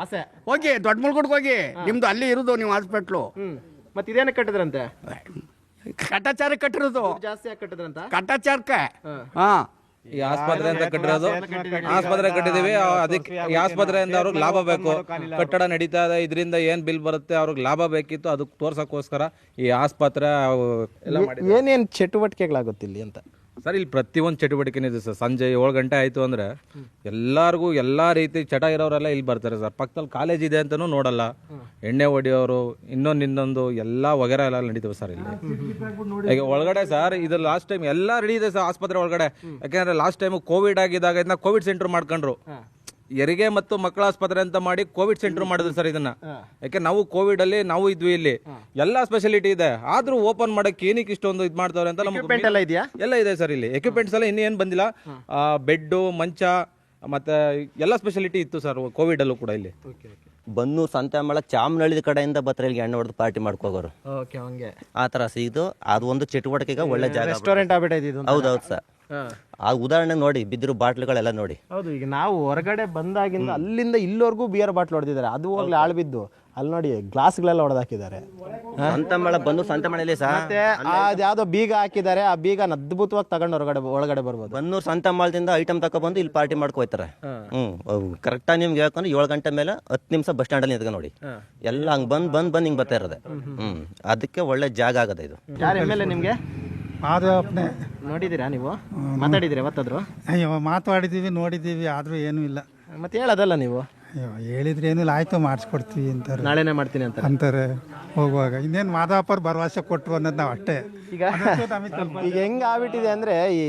ಆಸೆ. ಹೋಗಿ ದೊಡ್ಡ ಮುಳ್ಗುಡ್ಗೆ ಹೋಗಿ. ನಿಮ್ದು ಅಲ್ಲಿ ಇರೋದು ನೀವು ಹಾಸ್ಪಿಟ್ಲು ಮತ್ತೆ ಇದೇನ ಕಟ್ಟಿದ್ರಂತೆ? ಕಟ್ಟಾಚಾರ ಕಟ್ಟಿರೋದು. ಜಾಸ್ತಿ ಕಟ್ಟಿದ್ರಂತ? ಕಟ್ಟಾಚಾರಕ್ಕೆ. ಹಾಂ. ಈ ಆಸ್ಪತ್ರೆ ಅಂತ ಕಟ್ಟಿರೋದು ಆಸ್ಪತ್ರೆ ಕಟ್ಟಿದೀವಿ ಆ- ಅದಕ್ಕೆ ಈ ಆಸ್ಪತ್ರೆಯಿಂದ ಅವ್ರಿಗೆ ಲಾಭ ಬೇಕು. ಕಟ್ಟಡ ನಡೀತಾ ಇದೆ. ಇದರಿಂದ ಏನ್ ಬಿಲ್ ಬರುತ್ತೆ ಅವ್ರಿಗೆ ಲಾಭ ಬೇಕಿತ್ತು ಅದಕ್ಕೆ ತೋರ್ಸಕ್ಕೋಸ್ಕರ ಈ ಆಸ್ಪತ್ರೆ ಅವು ಎಲ್ಲ ಏನೇನ್ ಚಟುವಟಿಕೆಗಳಾಗುತ್ತೆ ಇಲ್ಲಿ ಅಂತ? ಸರ್, ಇಲ್ಲಿ ಪ್ರತಿಯೊಂದು ಚಟುವಟಿಕೆನೇ ಇದೆ ಸರ್. ಸಂಜೆ ಏಳು ಗಂಟೆ ಆಯಿತು ಅಂದ್ರೆ ಎಲ್ಲಾರ್ಗೂ ಎಲ್ಲಾ ರೀತಿ ಚಟ ಇರೋರೆಲ್ಲ ಇಲ್ಲಿ ಬರ್ತಾರೆ ಸರ್. ಪಕ್ಕದಲ್ಲಿ ಕಾಲೇಜ್ ಇದೆ ಅಂತಾನೂ ನೋಡಲ್ಲ. ಎಣ್ಣೆ ಹೊಡಿಯೋರು, ಇನ್ನೊಂದು ಇನ್ನೊಂದು ಎಲ್ಲ ವಗೇರ ಎಲ್ಲ ನಡೀತವೆ ಸರ್ ಇಲ್ಲಿ. ಈಗ ಒಳಗಡೆ ಸರ್, ಇದು ಲಾಸ್ಟ್ ಟೈಮ್ ಎಲ್ಲ ರೆಡಿ ಇದೆ ಸರ್ ಆಸ್ಪತ್ರೆ ಒಳಗಡೆ. ಯಾಕಂದ್ರೆ ಲಾಸ್ಟ್ ಟೈಮ್ ಕೋವಿಡ್ ಆಗಿದ್ದಾಗ ಇದನ್ನ ಕೋವಿಡ್ ಸೆಂಟರ್ ಮಾಡ್ಕೊಂಡ್ರು. ಹೆರಿಗೆ ಮತ್ತು ಮಕ್ಕಳ ಆಸ್ಪತ್ರೆ ಅಂತ ಮಾಡಿ ಕೋವಿಡ್ ಸೆಂಟರ್ ಮಾಡಿದ್ರು ಸರ್ ಇದನ್ನ. ಯಾಕೆ ನಾವು ಕೋವಿಡ್ ಅಲ್ಲಿ ನಾವು ಇದ್ವಿ ಇಲ್ಲಿ. ಎಲ್ಲಾ ಸ್ಪೆಷಾಲಿಟಿ ಇದೆ. ಆದ್ರೂ ಓಪನ್ ಮಾಡಕ್ಕೆ ಏನಕ್ಕೆ ಇಷ್ಟೊಂದು ಇದು ಮಾಡ್ತಾವ್ರೆ ಅಂತ ನಮ್ಗೆ ಎಲ್ಲ ಇದೆಯಾ? ಎಲ್ಲ ಇದೆ ಸರ್ ಇಲ್ಲಿ. ಎಕ್ವಿಪ್ಮೆಂಟ್ಸ್ ಎಲ್ಲ ಇನ್ನೇನು ಬಂದಿಲ್ಲ. ಬೆಡ್ ಮಂಚ ಮತ್ತೆ ಎಲ್ಲ ಸ್ಪೆಷಾಲಿಟಿ ಇತ್ತು ಸರ್ ಕೋವಿಡ್ ಅಲ್ಲೂ ಕೂಡ ಇಲ್ಲಿ. ಬನ್ನು ಸಂತೆಮಳ ಚಾಮನಳ್ಳಿ ಕಡೆಯಿಂದ ಬತ್ರ ಇಲ್ಲಿ ಎಣ್ಣೆ ಹೊಡೆದು ಪಾರ್ಟಿ ಮಾಡ್ಕೋಗೋರು ಓಕೆ ಹಂಗೆ. ಆ ತರ ಇದು. ಅದು ಒಂದು ಚಟುವಟಿಕೆಗೆ ಒಳ್ಳೆ ಜಾಗ ರೆಸ್ಟೋರೆಂಟ್ ಆಗ್ಬಿಟ್ಟೈತಿ ಇದು ಹೌದೌದು ಸರ್. ಆ ಉದಾಹರಣೆ ನೋಡಿ ಬಿದ್ದಿರೋ ಬಾಟ್ಲುಗಳೆಲ್ಲ ನೋಡಿ. ಹೌದು ಈಗ ನಾವು ಹೊರಗಡೆ ಬಂದಾಗಿಂದ ಅಲ್ಲಿಂದ ಇಲ್ಲಿವರೆಗೂ ಬಿಯರ್ ಬಾಟ್ಲ್ ಹೊಡೆದಿದ್ದಾರೆ. ಅದು ಹೋಗ್ಲಿ ಆಳ್ ಬಿದ್ದು. ಅಲ್ಲಿ ನೋಡಿ ಗ್ಲಾಸ್ಗಳೆಲ್ಲ ಹೊಡೆದಾಕಿದ್ದಾರೆ ಸಂತೆಮಳ ಬಂದು ಸಂತಮಳಲ್ಲಿ ಸರ್ ಮತ್ತೆ ಅದ್ಯಾವ್ದೋ ಬೀಗ ಹಾಕಿದ್ದಾರೆ ಆ ಬೀಗ ಅದ್ಭುತವಾಗಿ ತಗೊಂಡು ಹೊರಗಡೆ ಒಳಗಡೆ ಬರ್ಬೋದು. ಬನ್ನೂರು ಸಂತಮಳದಿಂದ ಐಟಮ್ ತಗೊಬಂದು ಇಲ್ಲಿ ಪಾರ್ಟಿ ಮಾಡ್ಕೋಯ್ತಾರೆ ಹ್ಞೂ ಕರೆಕ್ಟಾಗಿ ನಿಮ್ಗೆ ಹೇಳ್ಕೊಂಡು ಏಳು ಗಂಟೆ ಮೇಲೆ ಹತ್ತು ನಿಮಿಷ ಬಸ್ ಸ್ಟ್ಯಾಂಡಲ್ಲಿ ನಿಂತ್ಕೊಂಡು ನೋಡಿ. ಎಲ್ಲ ಹಂಗೆ ಬಂದು ಬಂದು ಬಂದು ಹಿಂಗೆ ಬರ್ತಾ ಇರೋದೆ. ಹ್ಞೂ ಅದಕ್ಕೆ ಒಳ್ಳೆ ಜಾಗ ಆಗದೆ ಇದು. ಯಾರು ಎಂ ಎಲ್ ಎ ನಿಮಗೆ? ನೋಡಿದ್ದೀರಾ ನೀವು? ಮಾತಾಡಿದ್ದೀರಾ ಮತ್ತದ್ರು ಅಯ್ಯೋ ಮಾತಾಡಿದ್ದೀವಿ ನೋಡಿದ್ದೀವಿ ಆದರೂ ಏನೂ ಇಲ್ಲ. ಮತ್ತೆ ಹೇಳೋದಲ್ಲ ನೀವು? ಅಯ್ಯೋ ಹೇಳಿದ್ರೆ ಏನು ಇಲ್ಲ ಆಯಿತು ಮಾಡಿಸ್ಕೊಡ್ತೀವಿ ಅಂತಾರೆ. ನಾಳೆನೇ ಮಾಡ್ತೀನಿ ಅಂತ ಅಂತಾರೆ ಹೋಗುವಾಗ. ಇನ್ನೇನು ಮಾದಾಪರ್ ಭರವಸೆ ಕೊಟ್ಟರು ಅನ್ನೋದು ನಾವು ಅಷ್ಟೇ ಈಗ ಈಗ ಹೆಂಗ್ ಆಗ್ಬಿಟ್ಟಿದೆ ಅಂದ್ರೆ ಈ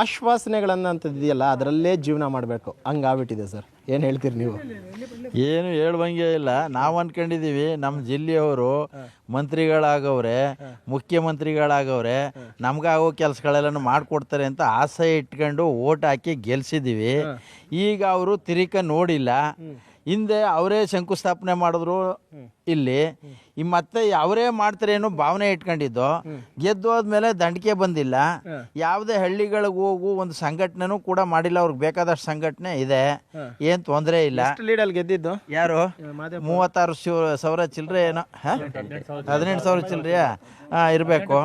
ಆಶ್ವಾಸನೆಗಳನ್ನ ಇದೆಯಲ್ಲ ಅದರಲ್ಲೇ ಜೀವನ ಮಾಡಬೇಕು. ಹಂಗ್ ಆಗ್ಬಿಟ್ಟಿದೆ ಸರ್. ಏನು ಹೇಳ್ತೀರಿ ನೀವು? ಏನು ಹೇಳುವಂಗೆ ಇಲ್ಲ. ನಾವು ಅನ್ಕೊಂಡಿದೀವಿ ನಮ್ಮ ಜಿಲ್ಲೆಯವರು ಮಂತ್ರಿಗಳಾಗವ್ರೆ ಮುಖ್ಯಮಂತ್ರಿಗಳಾಗವ್ರೆ ನಮ್ಗಾಗೋ ಕೆಲಸಗಳೆಲ್ಲ ಮಾಡಿಕೊಡ್ತಾರೆ ಅಂತ ಆಸೆ ಇಟ್ಕೊಂಡು ಓಟ್ ಹಾಕಿ ಗೆಲ್ಸಿದ್ದೀವಿ ಈಗ ಅವರು ತಿರಿಕ ನೋಡಿಲ್ಲ. ಹಿಂದೆ ಅವರೇ ಶಂಕುಸ್ಥಾಪನೆ ಮಾಡಿದ್ರು ಇಲ್ಲಿ. ಈ ಮತ್ತೆ ಅವರೇ ಮಾಡ್ತಾರೆ ಏನೋ ಭಾವನೆ ಇಟ್ಕೊಂಡಿದ್ದು. ಗೆದ್ದು ಹೋದ್ಮೇಲೆ ದಂಡಿಕೆ ಬಂದಿಲ್ಲ. ಯಾವುದೇ ಹಳ್ಳಿಗಳಿಗೆ ಹೋಗು ಒಂದು ಸಂಘಟನೆನೂ ಕೂಡ ಮಾಡಿಲ್ಲ. ಅವ್ರಿಗೆ ಬೇಕಾದಷ್ಟು ಸಂಘಟನೆ ಇದೆ. ಏನು ತೊಂದರೆ ಇಲ್ಲ. ಲೀಡಲ್ಲಿ ಗೆದ್ದಿದ್ದು? ಯಾರು? ಮೂವತ್ತಾರು ಸಾವಿರ ಚಿಲ್ಲರೆ ಏನೋ ಹದಿನೆಂಟು ಸಾವಿರ ಚಿಲ್ಲರೆಯ ಇರಬೇಕು.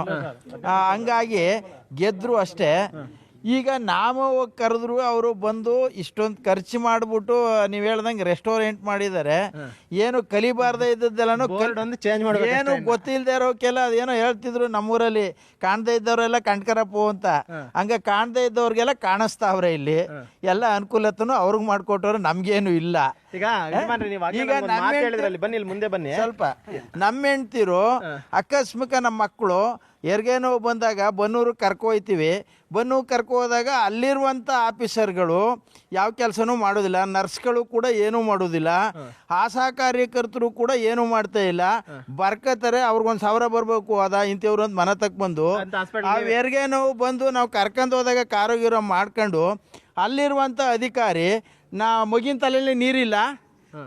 ಹಂಗಾಗಿ ಗೆದ್ರು ಅಷ್ಟೇ. ಈಗ ನಾವು ಕರೆದ್ರು ಅವರು ಬಂದು ಇಷ್ಟೊಂದು ಖರ್ಚು ಮಾಡಿಬಿಟ್ಟು ನೀವು ಹೇಳ್ದಂಗೆ ರೆಸ್ಟೋರೆಂಟ್ ಮಾಡಿದ್ದಾರೆ. ಏನು ಕಲಿಬಾರ್ದೇ ಇದ್ದದ್ದೆಲ್ಲನೂ ಒಂದು ಚೇಂಜ್ ಮಾಡಿ ಏನು ಗೊತ್ತಿಲ್ಲದೆ ಇರೋಕೆಲ್ಲ ಅದೇನೋ ಹೇಳ್ತಿದ್ರು ನಮ್ಮೂರಲ್ಲಿ. ಕಾಣದೇ ಇದ್ದವರೆಲ್ಲ ಕಣ್ಕರಪ್ಪು ಅಂತ. ಹಂಗ ಕಾಣದೇ ಇದ್ದವ್ರಿಗೆಲ್ಲ ಕಾಣಿಸ್ತಾವ್ರೆ ಇಲ್ಲಿ. ಎಲ್ಲ ಅನುಕೂಲತನೂ ಅವ್ರಿಗೆ ಮಾಡ್ಕೊಟ್ಟವ್ರು ನಮಗೇನು ಇಲ್ಲ. ಈಗ ಈಗ ಬನ್ನಿ ಇಲ್ಲಿ ಮುಂದೆ ಬನ್ನಿ. ಸ್ವಲ್ಪ. ನಮ್ಮ ಹೆಂಡ್ತಿರು ಅಕಸ್ಮಿಕ ನಮ್ಮ ಮಕ್ಕಳು ಹೆರಿಗೆ ನೋವು ಬಂದಾಗ ಬನ್ನೂರು ಕರ್ಕೊ ಹೋಯ್ತೀವಿ. ಬನ್ನೂರು ಕರ್ಕೊ ಹೋದಾಗ ಅಲ್ಲಿರುವಂಥ ಆಫೀಸರ್ಗಳು ಯಾವ ಕೆಲಸನೂ ಮಾಡೋದಿಲ್ಲ. ನರ್ಸ್ಗಳು ಕೂಡ ಏನೂ ಮಾಡೋದಿಲ್ಲ. ಆಶಾ ಕಾರ್ಯಕರ್ತರು ಕೂಡ ಏನೂ ಮಾಡ್ತಾ ಇಲ್ಲ. ಬರ್ಕತಾರೆ ಅವ್ರಿಗೊಂದು ಸಾವಿರ ಬರಬೇಕು ಅದ ಇಂಥವ್ರು ಅಂತ ಮನೆ ತಕ್ಕ ಬಂದು ಆ ಹೆರಿಗೆ ನೋವು ಬಂದು ನಾವು ಕರ್ಕೊಂಡು ಹೋದಾಗ ಕಾರೋಗಿರೋ ಮಾಡ್ಕೊಂಡು ಅಲ್ಲಿರುವಂಥ ಅಧಿಕಾರಿ ನಾ ಮಗಿನ ತಲೆಯಲ್ಲಿ ನೀರಿಲ್ಲ.